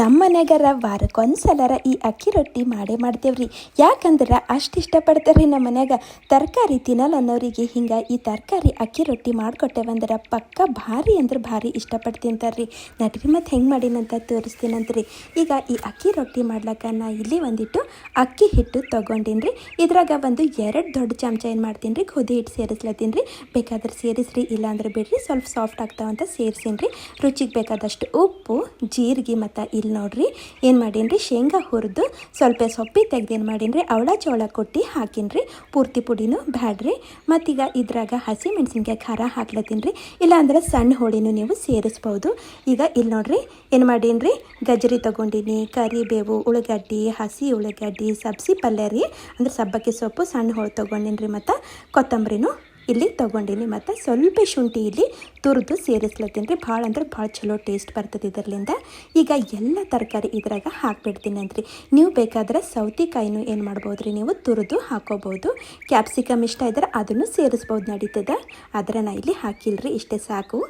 ನಮ್ಮ ಮನೆಗಾರ ವಾರಕ್ಕೊಂದ್ಸಲರ ಈ ಅಕ್ಕಿ ರೊಟ್ಟಿ ಮಾಡೇ ಮಾಡ್ತೇವ್ರಿ. ಯಾಕಂದ್ರೆ ಅಷ್ಟು ಇಷ್ಟಪಡ್ತಾರೆ ನಮ್ಮ ಮನ್ಯಾಗ ತರಕಾರಿ ತಿನ್ನಲ್ಲ ಅನ್ನೋರಿಗೆ ಹಿಂಗೆ ಈ ತರಕಾರಿ ಅಕ್ಕಿ ರೊಟ್ಟಿ ಮಾಡಿಕೊಟ್ಟೇವಂದ್ರೆ ಪಕ್ಕ ಭಾರಿ ಅಂದ್ರೆ ಭಾರಿ ಇಷ್ಟಪಟ್ಟು ತಿಂತಾರ್ರಿ ನಟ್ರಿ ಮತ್ತು ಹೆಂಗೆ ಮಾಡಿನಂತ ತೋರಿಸ್ತೀನಂತ್ರಿ. ಈಗ ಈ ಅಕ್ಕಿ ರೊಟ್ಟಿ ಮಾಡ್ಲಕ್ಕ ನಾ ಇಲ್ಲಿ ಒಂದಿಟ್ಟು ಅಕ್ಕಿ ಹಿಟ್ಟು ತೊಗೊಂಡಿನ್ರಿ. ಇದ್ರಾಗ ಒಂದು ಎರಡು ದೊಡ್ಡ ಚಮಚ ಏನು ಮಾಡ್ತೀನಿ ರೀ ಗೋಧಿ ಹಿಟ್ಟು ಸೇರಿಸ್ಲತ್ತೀನಿ ರೀ ಬೇಕಾದ್ರೆ ಸೇರಿಸ್ರಿ, ಇಲ್ಲಾಂದ್ರೆ ಬಿಡ್ರಿ. ಸ್ವಲ್ಪ ಸಾಫ್ಟ್ ಆಗ್ತಾವಂತ ಸೇರಿಸೀನಿ ರೀ ರುಚಿಗೆ ಬೇಕಾದಷ್ಟು ಉಪ್ಪು, ಜೀರಿಗೆ ಮತ್ತು ಇಲ್ಲಿ ನೋಡ್ರಿ, ಏನು ಮಾಡೀನಿ ಶೇಂಗಾ ಹುರಿದು ಸ್ವಲ್ಪ ಸೊಪ್ಪಿ ತೆಗ್ದೇನು ಮಾಡೀನಿ ಅವಳ ಚೋಳ ಕೊಟ್ಟು ಹಾಕಿನ್ರಿ. ಪೂರ್ತಿ ಪುಡಿನೂ ಬ್ಯಾಡ್ರಿ. ಮತ್ತೀಗ ಇದ್ರಾಗ ಹಸಿ ಮೆಣಸಿನ್ಕಾಯಿ ಖಾರ ಹಾಕ್ಲತ್ತೀನಿ ರೀ ಇಲ್ಲಾಂದ್ರೆ ಸಣ್ಣ ಹೋಳಿನೂ ನೀವು ಸೇರಿಸ್ಬೋದು. ಈಗ ಇಲ್ಲಿ ನೋಡ್ರಿ, ಏನು ಮಾಡೀನಿ ರೀ ಗಜರಿ ತೊಗೊಂಡಿನಿ, ಕರಿಬೇವು, ಉಳ್ಳಗಡ್ಡಿ, ಹಸಿ ಉಳ್ಳಗಡ್ಡಿ, ಸಬ್ಸಿ ಪಲ್ಯ ರೀ. ಅಂದ್ರೆ ಸಬ್ಬಕ್ಕಿ ಸೊಪ್ಪು ಸಣ್ಣ ಹೋಳು ತೊಗೊಂಡಿನಿ ರೀ ಮತ್ತು ಕೊತ್ತಂಬರಿನೂ ಇಲ್ಲಿ ತೊಗೊಂಡಿನಿ ಮತ್ತು ಸ್ವಲ್ಪ ಶುಂಠಿ ಇಲ್ಲಿ ತುರಿದು ಸೇರಿಸ್ಲತ್ತೀನಿ ರೀ. ಭಾಳ ಅಂದ್ರೆ ಭಾಳ ಚಲೋ ಟೇಸ್ಟ್ ಬರ್ತದೆ ಇದರಲ್ಲಿಂದ. ಈಗ ಎಲ್ಲ ತರಕಾರಿ ಇದ್ರಾಗ ಹಾಕ್ಬಿಡ್ತೀನಿ ಅಂದ್ರಿ. ನೀವು ಬೇಕಾದ್ರೆ ಸೌತೆಕಾಯಿನೂ ಏನು ಮಾಡ್ಬೋದು ರೀ ನೀವು? ತುರಿದು ಹಾಕೋಬೋದು. ಕ್ಯಾಪ್ಸಿಕಮ್ ಇಷ್ಟ ಇದ್ರೆ ಅದನ್ನು ಸೇರಿಸ್ಬೋದು ನಡೀತದೆ. ಆದರೆ ನಾ ಇಲ್ಲಿ ಹಾಕಿಲ್ರಿ, ಇಷ್ಟೇ ಸಾಕು.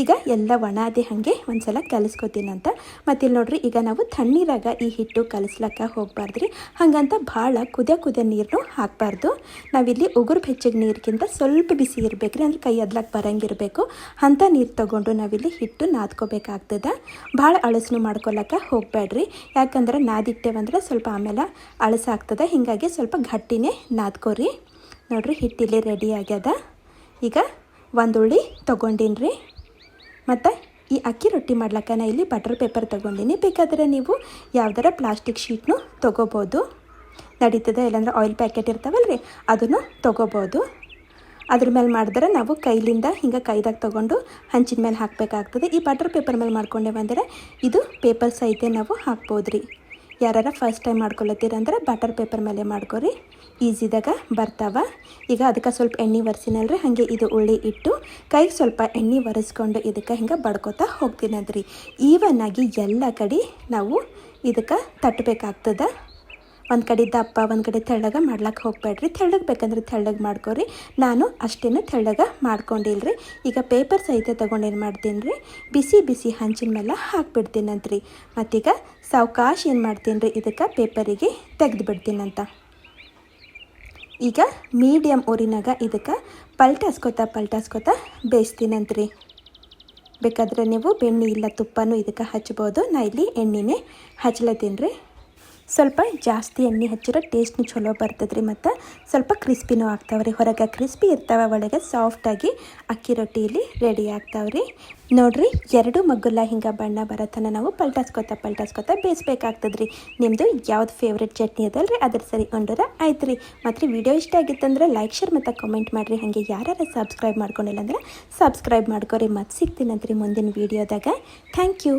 ಈಗ ಎಲ್ಲ ಒಣಾದೆ ಹಾಗೆ ಒಂದ್ಸಲ ಕಲಿಸ್ಕೊತೀನಂತ ಅಂತ. ಮತ್ತಿಲ್ಲಿ ನೋಡ್ರಿ, ಈಗ ನಾವು ತಣ್ಣೀರಾಗ ಈ ಹಿಟ್ಟು ಕಲಿಸ್ಲಕ್ಕ ಹೋಗ್ಬಾರ್ದ್ರಿ. ಹಾಗಂತ ಭಾಳ ಕುದಿಯ ಕುದ ನೀರನ್ನು ಹಾಕಬಾರ್ದು. ನಾವಿಲ್ಲಿ ಉಗುರು ಬೆಚ್ಚಗೆ ನೀರಿಗಿಂತ ಸ್ವಲ್ಪ ಬಿಸಿ ಇರಬೇಕು ರೀ ಅಂದ್ರೆ ಕೈ ಅದ್ಲಕ್ಕೆ ಬರಂಗಿರಬೇಕು. ಅಂಥ ನೀರು ತಗೊಂಡು ನಾವಿಲ್ಲಿ ಹಿಟ್ಟು ನಾದ್ಕೋಬೇಕಾಗ್ತದೆ. ಭಾಳ ಅಳಸನು ಮಾಡ್ಕೊಳಕ್ಕೆ ಹೋಗಬೇಡ್ರಿ ಯಾಕಂದ್ರೆ ನಾದಿಟ್ಟೇವಂದ್ರೆ ಸ್ವಲ್ಪ ಆಮೇಲೆ ಅಳಸಾಗ್ತದೆ. ಹೀಗಾಗಿ ಸ್ವಲ್ಪ ಗಟ್ಟಿನೇ ನಾದ್ಕೋರಿ. ನೋಡ್ರಿ, ಹಿಟ್ಟಿಲ್ಲಿ ರೆಡಿ ಆಗ್ಯದ. ಈಗ ಒಂದು ಉಳ್ಳಿ ತೊಗೊಂಡಿನಿ ರೀ ಮತ್ತು ಈ ಅಕ್ಕಿ ರೊಟ್ಟಿ ಮಾಡ್ಲಕ್ಕ ನಾ ಇಲ್ಲಿ ಬಟರ್ ಪೇಪರ್ ತೊಗೊಂಡಿನಿ. ಬೇಕಾದರೆ ನೀವು ಯಾವ್ದಾರ ಪ್ಲಾಸ್ಟಿಕ್ ಶೀಟ್ನು ತೊಗೋಬೋದು. ನಡೀತದೆ, ಇಲ್ಲಾಂದ್ರೆ ಆಯಿಲ್ ಪ್ಯಾಕೆಟ್ ಇರ್ತಾವಲ್ಲ ರೀ ಅದನ್ನು ತೊಗೋಬೋದು. ಅದ್ರ ಮೇಲೆ ಮಾಡಿದ್ರೆ ನಾವು ಕೈಲಿಂದ ಹಿಂಗೆ ಕೈದಾಗ ತೊಗೊಂಡು ಹಂಚಿನ ಮೇಲೆ ಹಾಕಬೇಕಾಗ್ತದೆ. ಈ ಬಟರ್ ಪೇಪರ್ ಮೇಲೆ ಮಾಡ್ಕೊಂಡೇವಂದ್ರೆ ಇದು ಪೇಪರ್ ಸಹಿತ ನಾವು ಹಾಕ್ಬೋದು ರೀ ಯಾರು ಫಸ್ಟ್ ಟೈಮ್ ಮಾಡ್ಕೊಳತ್ತೀರಂದ್ರೆ ಬಟರ್ ಪೇಪರ್ ಮೇಲೆ ಮಾಡ್ಕೊರಿ. ಈಸಿದಾಗ ಬರ್ತಾವ. ಈಗ ಅದಕ್ಕೆ ಸ್ವಲ್ಪ ಎಣ್ಣೆ ಒರೆಸಿನಲ್ರಿ, ಹಾಗೆ ಇದು ಉಳ್ಳಿ ಇಟ್ಟು ಕೈಗೆ ಸ್ವಲ್ಪ ಎಣ್ಣೆ ಒರೆಸ್ಕೊಂಡು ಇದಕ್ಕೆ ಹಿಂಗೆ ಬಡ್ಕೋತಾ ಹೋಗ್ತೀನಂದ್ರಿ ಈವನ್ ಆಗಿ ಎಲ್ಲ ಕಡೆ ನಾವು ಇದಕ್ಕೆ ತಟ್ಟಬೇಕಾಗ್ತದೆ ಒಂದು ಕಡೆ ದಪ್ಪ ಒಂದು ಕಡೆ ತೆಳ್ಳಗೆ ಮಾಡ್ಲಕ್ಕೆ ಹೋಗ್ಬೇಡ್ರಿ. ತೆಳ್ಳಗೆ ಬೇಕಂದ್ರೆ ತೆಳ್ಳಗೆ ಮಾಡ್ಕೊರಿ. ನಾನು ಅಷ್ಟೇನು ತೆಳ್ಳಗೆ ಮಾಡ್ಕೊಂಡಿಲ್ರಿ. ಈಗ ಪೇಪರ್ ಸಹಿತ ತೊಗೊಂಡು ಏನು ಮಾಡ್ತೀನಿ ರೀ ಬಿಸಿ ಬಿಸಿ ಹಂಚಿನ ಮೇಲೆ ಹಾಕ್ಬಿಡ್ತೀನಂತ್ರಿ. ಮತ್ತೀಗ ಸಾವಕಾಶ ಏನು ಮಾಡ್ತೀನಿ ರೀ ಇದಕ್ಕೆ ಪೇಪರಿಗೆ ತೆಗೆದು ಬಿಡ್ತೀನಂತ ಈಗ ಮೀಡಿಯಮ್ ಊರಿನಾಗ ಇದಕ್ಕೆ ಪಲ್ಟಾಸ್ಕೊತ ಪಲ್ಟಾಸ್ಕೊತ ಬೇಯಿಸ್ತೀನಂತ್ರಿ. ಬೇಕಾದ್ರೆ ನೀವು ಬೆಣ್ಣೆ ಇಲ್ಲ ತುಪ್ಪನೂ ಇದಕ್ಕೆ ಹಚ್ಬೋದು. ನಾ ಇಲ್ಲಿ ಎಣ್ಣೆನೇ ಹಚ್ಲತ್ತೀನಿ ರೀ ಸ್ವಲ್ಪ ಜಾಸ್ತಿ ಎಣ್ಣೆ ಹಚ್ಚಿರೋ ಟೇಸ್ಟ್ನು ಚಲೋ ಬರ್ತದೆ ರೀ ಮತ್ತು ಸ್ವಲ್ಪ ಕ್ರಿಸ್ಪಿನೂ ಆಗ್ತಾವೆ ರೀ ಹೊರಗೆ ಕ್ರಿಸ್ಪಿ ಇರ್ತಾವೆ, ಒಳಗೆ ಸಾಫ್ಟಾಗಿ ಅಕ್ಕಿ ರೊಟ್ಟಿಯಲ್ಲಿ ರೆಡಿ ಆಗ್ತಾವೆ ರೀ ನೋಡಿರಿ, ಎರಡು ಮಗ್ಗುಲ ಹಿಂಗೆ ಬಣ್ಣ ಬರತ್ತನ ನಾವು ಪಲ್ಟಾಸ್ಕೊತ ಪಲ್ಟಾಸ್ಕೊತ ಬೇಯಿಸ್ಬೇಕಾಗ್ತದೆ ರೀ ನಿಮ್ಮದು ಯಾವ್ದು ಫೇವ್ರೆಟ್ ಚಟ್ನಿ ಅದಲ್ಲ ರೀ ಅದ್ರ ಸರಿ ಕೊಂಡ್ರೆ ಆಯ್ತು ರೀ ಮತ್ತು ವಿಡಿಯೋ ಇಷ್ಟ ಆಗಿತ್ತಂದ್ರೆ ಲೈಕ್ ಶೇರ್ ಮತ್ತು ಕಮೆಂಟ್ ಮಾಡಿರಿ. ಹಾಗೆ ಯಾರು ಸಬ್ಸ್ಕ್ರೈಬ್ ಮಾಡ್ಕೊಂಡಿಲ್ಲ ಅಂದ್ರೆ ಸಬ್ಸ್ಕ್ರೈಬ್ ಮಾಡ್ಕೊರಿ. ಮತ್ತು ಸಿಗ್ತೀನಂತ್ರಿ ಮುಂದಿನ ವೀಡಿಯೋದಾಗ ಥ್ಯಾಂಕ್ ಯು